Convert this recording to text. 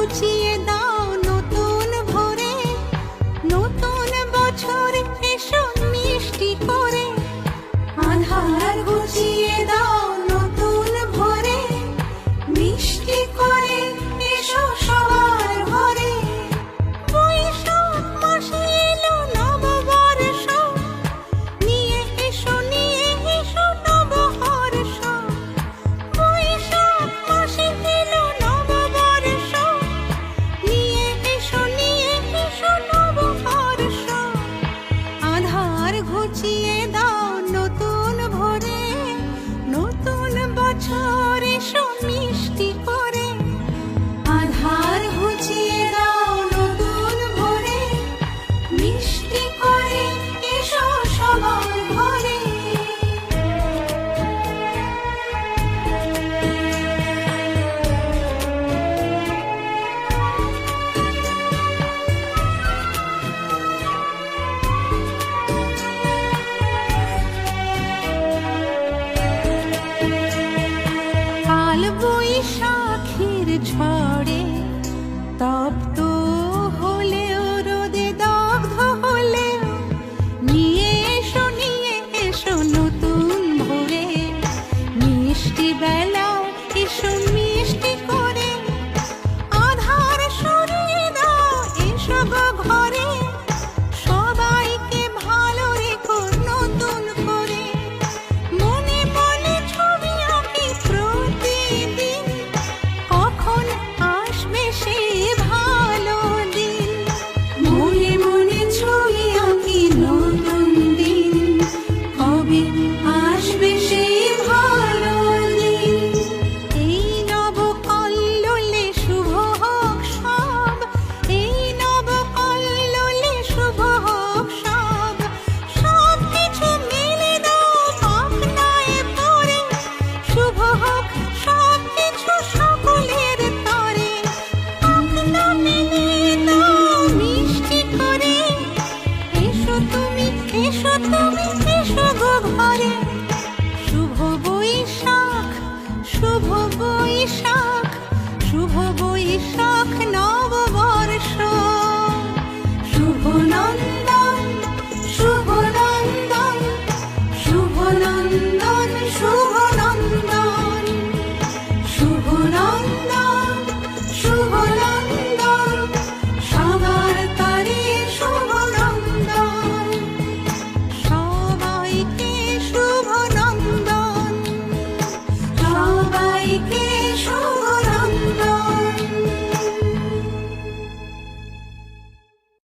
সাজিয়ে দাও নতুন ভরে নতুন বছর এসো মিষ্টি করে। আধার গুছিয়ে आधार हो जिए। করে আধার সরিয়ে এসব ঘরে। শুভ শুভ বৈশাখ শুভ বৈশাখ শুভ বৈশাখ শুভ নন্দ